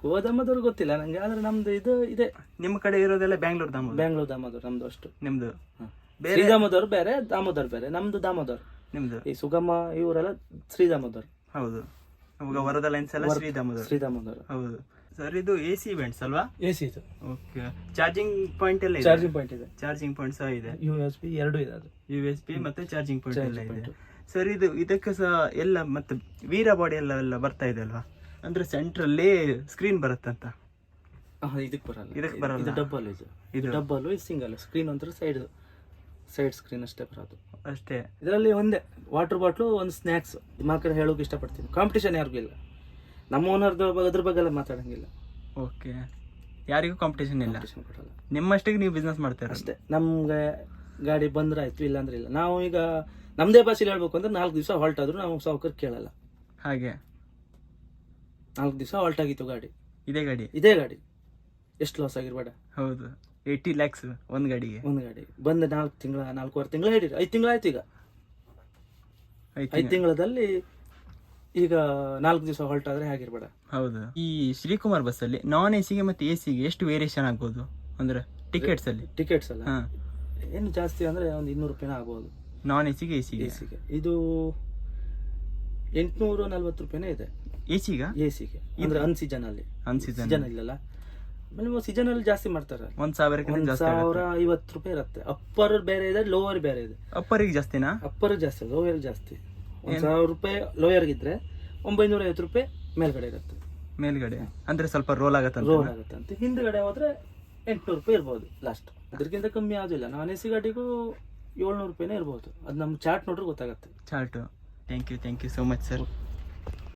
ಗೋವಾ ದಾಮೋದರ್ ಗೊತ್ತಿಲ್ಲ ನಂಗೆ ಆದ್ರೆ ನಮ್ದು ಇದು ಇದೆ. ನಿಮ್ಮ ಕಡೆ ಇರೋದೆಲ್ಲ ಬ್ಯಾಂಗ್ಳೂರ್ ದಾಮೋದರ್ ಬೆಂಗಳೂರು ದಾಮೋದರ್ ನಮ್ದು ಅಷ್ಟು. ನಿಮ್ದು? ಹ. ಬೇರೆ ಶ್ರೀ ದಾಮೋದರ್ ಬೇರೆ ದಾಮೋದರ್ ಬೇರೆ ನಮ್ದು ದಾಮೋದರ್ ನಿಮ್ದು? ಈ ಸುಗಮ ಇವರೆಲ್ಲ ಶ್ರೀ ದಾಮೋದರ್ ಹೌದು. ವರದ ಲೈನ್ಸ್ ಎಲ್ಲ ಶ್ರೀ ದಾಮೋದರ್ ಶ್ರೀ ದಾಮೋದರ್ ಹೌದು. ಸರ್ ಇದು ಎ ಸಿ ಇವೆಂಟ್ಸ್ ಅಲ್ವಾ? ಎ ಸಿ ಇದು. ಓಕೆ ಚಾರ್ಜಿಂಗ್ ಪಾಯಿಂಟ್ ಎಲ್ಲ ಇದೆ? ಚಾರ್ಜಿಂಗ್ ಪಾಯಿಂಟ್ ಇದೆ. ಚಾರ್ಜಿಂಗ್ ಪಾಯಿಂಟ್ ಸಹ ಇದೆ. ಯು ಎಸ್ ಪಿ ಎರಡು ಇದೆ ಅದು. ಯು ಎಸ್ ಪಿ ಮತ್ತೆ ಚಾರ್ಜಿಂಗ್ ಪಾಯಿಂಟ್ ಎಲ್ಲ ಇದೆ. ಸರ್ ಇದು ಇದಕ್ಕೆ ಸಹ ಎಲ್ಲ ಮತ್ತೆ ವೀರ ಬಾಡಿ ಎಲ್ಲ ಎಲ್ಲ ಬರ್ತಾ ಇದೆ ಅಲ್ವಾ? ಅಂದ್ರೆ ಸೆಂಟ್ರಲ್ಲಿ ಸ್ಕ್ರೀನ್ ಬರುತ್ತಂತ. ಇದಕ್ಕೆ ಬರಲ್ಲ. ಇದಕ್ಕೆ ಬರಲ್ಲ. ಇದು. ಡಬ್ಬಲ್ ಇದು ಇದು ಡಬ್ಬಲ್ ಇದು ಸಿಂಗಲ್ ಸ್ಕ್ರೀನ್ ಅಂದ್ರೆ ಸೈಡ್ ಸೈಡ್ ಸ್ಕ್ರೀನ್ ಅಷ್ಟೇ ಬರೋದು. ಅಷ್ಟೇ. ಇದರಲ್ಲಿ ಒಂದೇ ವಾಟರ್ ಬಾಟ್ಲು ಒಂದು ಸ್ನ್ಯಾಕ್ಸ್ ಮಾತ್ರ ಹೇಳೋಕೆ ಇಷ್ಟಪಡ್ತೀನಿ. ಕಾಂಪಿಟೇಷನ್ ಯಾರಿಗೂ ಇಲ್ಲ. ನಮ್ಮ ಓನರ್ದು ಅದ್ರ ಬಗ್ಗೆ ಎಲ್ಲ ಮಾತಾಡಂಗಿಲ್ಲ. ಓಕೆ ಯಾರಿಗೂ ಕಾಂಪಿಟೇಷನ್ ಇಲ್ಲ. ಕೊಡಲ್ಲ. ನಿಮ್ಮಷ್ಟಿಗೆ ನೀವು ಬಿಸ್ನೆಸ್ ಮಾಡ್ತೀರ ಅಷ್ಟೇ. ನಮ್ಗೆ ಗಾಡಿ ಬಂದ್ರೆ ಆಯ್ತು ಇಲ್ಲ ಅಂದ್ರೆ ಇಲ್ಲ. ನಾವು ಈಗ ನಮ್ದೇ ಭಾಷೆಲಿ ಹೇಳ್ಬೇಕು ಅಂದ್ರೆ ನಾಲ್ಕು ದಿವಸ ಹಾಲ್ಟ್ ಆದ್ರೂ ನಾವು ಸಾವುಕರ್ ಕೇಳಲ್ಲ. ಹಾಗೆ. ನಾಲ್ಕು ದಿವಸ ಹಾಲ್ಟ್ ಆಗಿತ್ತು ಗಾಡಿ. ಇದೇ ಗಾಡಿ? ಇದೇ ಗಾಡಿ. ಎಷ್ಟು ಲಾಸ್ ಆಗಿರ್ಬೇಡ. ಹೌದು. ಏಯ್ಟಿ ಲ್ಯಾಕ್ಸ್ ಒಂದು ಗಾಡಿಗೆ. ಒಂದು ಗಾಡಿ. ಬಂದ ನಾಲ್ಕು ತಿಂಗಳ ನಾಲ್ಕೂವರೆ ತಿಂಗಳ ಹಿಡೀರಿ ಐದು ತಿಂಗಳಾಯ್ತು ಈಗ. ಐದು ಐದು ತಿಂಗಳದಲ್ಲಿ ಈಗ ನಾಲ್ಕು ದಿವಸ ಹಾಲ್ಟ್ ಆದ್ರೆ ಹೇಗಿರ್ಬೇಡ. ಹೌದು. ಈ ಶ್ರೀಕುಮಾರ್ ಬಸ್ ಅಲ್ಲಿ ನಾನ್ ಎ ಸಿಗೆ ಮತ್ತೆ ಎ ಸಿಗೆ ಎಷ್ಟು ವೇರಿಯೇಷನ್ ಆಗ್ಬೋದು? ಅಂದ್ರೆ ಟಿಕೆಟ್ಸ್ ಅಲ್ಲಿ? ಟಿಕೆಟ್ಸ್ ಅಲ್ಲ. ಹಾ. ಏನು ಜಾಸ್ತಿ ಅಂದ್ರೆ ಒಂದು ಇನ್ನೂರು ರೂಪಾಯಿನ ಆಗ್ಬೋದು. ನಾನ್ ಎ ಸಿಗೆ ಎ ಸಿಗೆ ಎ ಸಿಗೆ ಇದು ಎಂಟುನೂರ ನಲ್ವತ್ತು ರೂಪಾಯಿನೇ ಇದೆ. ಎ ಸಿಗ ಎ ಸಿಗೆ ಅಂದ್ರೆ ಅನ್ ಸೀಸನ್ ಅಲ್ಲಿ. ಅನ್ ಸೀಸನ್ ಸೀಸನ್ ಇಲ್ಲಲ್ಲ ಸೀಸನ್ ಅಲ್ಲಿ ಜಾಸ್ತಿ ಮಾಡ್ತಾರೆ. ಒಂದ್ ಸಾವಿರಕ್ಕಿಂತ ಒಂದ್ ಜಾಸ್ತಿ ಸಾವಿರ ಐವತ್ತು ರೂಪಾಯಿ ಇರುತ್ತೆ. ಅಪ್ಪರ್ ಬೇರೆ ಇದೆ ಲೋವರ್ ಬೇರೆ ಇದೆ. ಅಪ್ಪರಿಗೆ ಜಾಸ್ತಿನಾ? ಅಪ್ಪರ್ ಜಾಸ್ತಿ ಲೋವರ್ ಜಾಸ್ತಿ. ಒಂದ್ ಸಾವಿರ ರೂಪಾಯಿ ಲೋಯರ್ ಇದ್ರೆ ಒಂಬೈನೂರ ಐವತ್ತು ರೂಪಾಯಿ ಮೇಲ್ಗಡೆ ಇರುತ್ತೆ. ಮೇಲ್ಗಡೆ? ಅಂದ್ರೆ ಸ್ವಲ್ಪ ರೋಲ್ ಆಗುತ್ತೆ ರೋಲ್ ಆಗುತ್ತೆ ಅಂತ. ಹಿಂದ್ಗಡೆ ಹೋದ್ರೆ ಎಂಟ್ನೂರು ರೂಪಾಯಿ ಇರ್ಬೋದು ಲಾಸ್ಟ್ ಅದಕ್ಕಿಂತ ಕಮ್ಮಿ ಯಾವುದಿಲ್ಲ ನಾನ್ ಎ ಸಿ ಗಾಡಿಗೂ ಏಳ್ನೂರು ರೂಪಾಯಿನೇ ಇರ್ಬೋದು. ಅದು ನಮ್ಮ ಚಾರ್ಟ್ ನೋಡ್ರೆ ಗೊತ್ತಾಗುತ್ತೆ. Chart thank you thank you so much sir